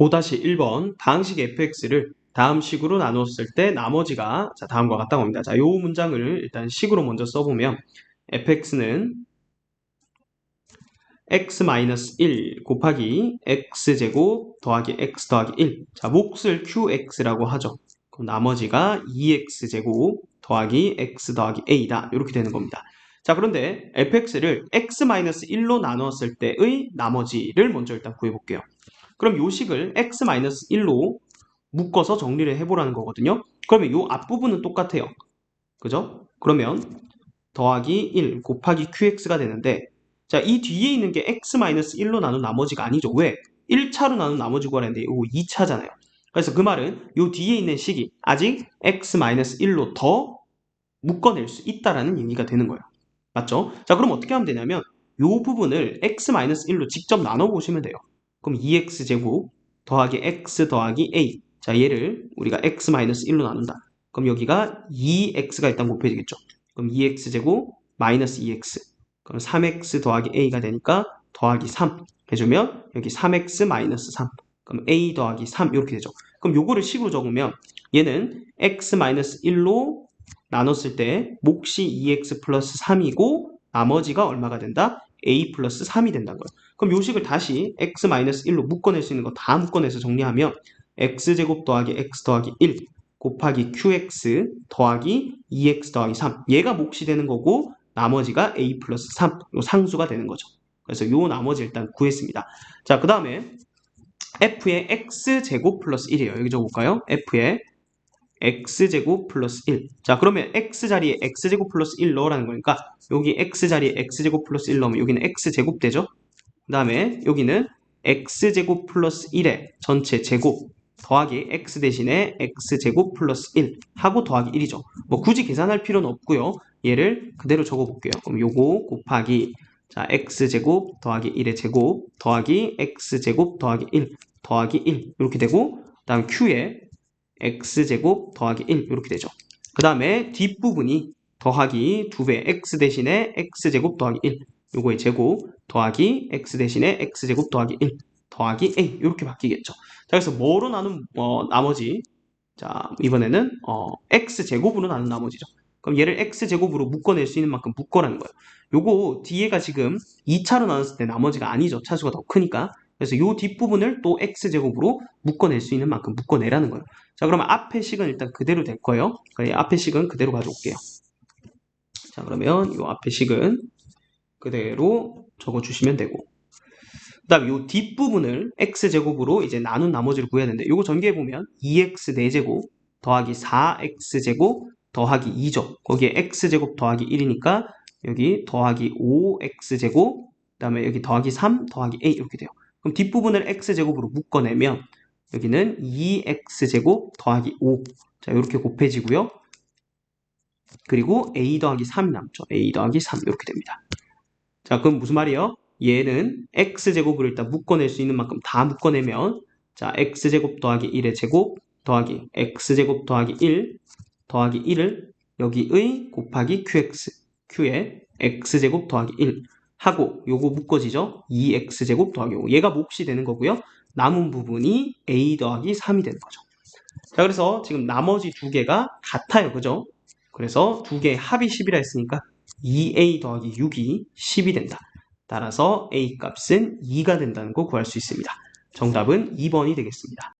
5-1번 방식 fx를 다음 식으로 나눴을 때 나머지가 자, 다음과 같다고 합니다. 자, 요 문장을 일단 식으로 먼저 써보면 fx는 x-1 곱하기 x제곱 더하기 x 더하기 1. 자, 몫을 qx라고 하죠. 그럼 나머지가 2x제곱 더하기 x 더하기 a다. 이렇게 되는 겁니다. 자, 그런데 fx를 x-1로 나누었을 때의 나머지를 먼저 일단 구해볼게요. 그럼 요 식을 x-1로 묶어서 정리를 해보라는 거거든요. 그러면 요 앞부분은 똑같아요. 그죠? 그러면 더하기 1 곱하기 qx가 되는데 자, 이 뒤에 있는 게 x-1로 나눈 나머지가 아니죠. 왜? 1차로 나눈 나머지 구하는데 이거 2차잖아요. 그래서 그 말은 요 뒤에 있는 식이 아직 x-1로 더 묶어낼 수 있다라는 의미가 되는 거예요. 맞죠? 자, 그럼 어떻게 하면 되냐면 요 부분을 x-1로 직접 나눠보시면 돼요. 그럼 2x제곱 더하기 x 더하기 a 자 얘를 우리가 x-1로 나눈다. 그럼 여기가 2x가 일단 곱해지겠죠. 그럼 2x제곱 마이너스 2x 그럼 3x 더하기 a가 되니까 더하기 3 해주면 여기 3x 마이너스 3 그럼 a 더하기 3 이렇게 되죠. 그럼 요거를 식으로 적으면 얘는 x-1로 나눴을 때 몫이 2x 플러스 3이고 나머지가 얼마가 된다? A 플러스 3이 된다는 거예요. 그럼 요 식을 다시 x-1로 묶어낼 수 있는 거 다 묶어내서 정리하면 x제곱 더하기 x 더하기 1 곱하기 qx 더하기 2x 더하기 3 얘가 몫이 되는 거고 나머지가 a 플러스 3요 상수가 되는 거죠. 그래서 요 나머지 일단 구했습니다. 자, 그 다음에 f의 x제곱 플러스 1이에요. 여기 적어볼까요? f의 x제곱 플러스 1. 자, 그러면 x자리에 x제곱 플러스 1 넣으라는 거니까 여기 x자리에 x제곱 플러스 1 넣으면 여기는 x제곱 되죠? 그 다음에 여기는 x제곱 플러스 1의 전체 제곱 더하기 x 대신에 x제곱 플러스 1 하고 더하기 1이죠. 뭐 굳이 계산할 필요는 없고요. 얘를 그대로 적어볼게요. 그럼 요거 곱하기 자 x제곱 더하기 1의 제곱 더하기 x제곱 더하기 1 더하기 1 이렇게 되고 그 다음 q에 x제곱 더하기 1 이렇게 되죠. 그 다음에 뒷부분이 더하기 2배 x 대신에 x제곱 더하기 1 요거의 제곱 더하기 x 대신에 x제곱 더하기 1 더하기 a 이렇게 바뀌겠죠. 자 그래서 뭐로 나눈 어, 나머지 자 이번에는 어, x제곱으로 나눈 나머지죠. 그럼 얘를 x제곱으로 묶어낼 수 있는 만큼 묶어라는 거예요. 요거 뒤에가 지금 2차로 나눴을 때 나머지가 아니죠. 차수가 더 크니까. 그래서 요 뒷부분을 또 x제곱으로 묶어낼 수 있는 만큼 묶어내라는 거예요. 자 그러면 앞에 식은 일단 그대로 될 거예요. 그러니까 앞에 식은 그대로 가져올게요. 자 그러면 요 앞에 식은 그대로 적어주시면 되고 그 다음 요 뒷부분을 x제곱으로 이제 나눈 나머지를 구해야 되는데 요거 전개해 보면 2x 4제곱 더하기 4x제곱 더하기 2죠. 거기에 x제곱 더하기 1이니까 여기 더하기 5x제곱 그 다음에 여기 더하기 3 더하기 a 이렇게 돼요. 그럼 뒷부분을 x제곱으로 묶어내면 여기는 2x제곱 더하기 5 자, 이렇게 곱해지고요. 그리고 a 더하기 3이 남죠. a 더하기 3 이렇게 됩니다. 자, 그럼 무슨 말이에요? 얘는 x제곱으로 일단 묶어낼 수 있는 만큼 다 묶어내면 자, x제곱 더하기 1의 제곱 더하기 x제곱 더하기 1 더하기 1을 여기의 곱하기 qx q에 x제곱 더하기 1 하고 요거 묶어지죠? 2x제곱 더하기 5 얘가 몫이 되는 거고요. 남은 부분이 a 더하기 3이 되는 거죠. 자 그래서 지금 나머지 두 개가 같아요. 그죠? 그래서 두 개의 합이 10이라 했으니까 2a 더하기 6이 10이 된다. 따라서 a 값은 2가 된다는 거 구할 수 있습니다. 정답은 2번이 되겠습니다.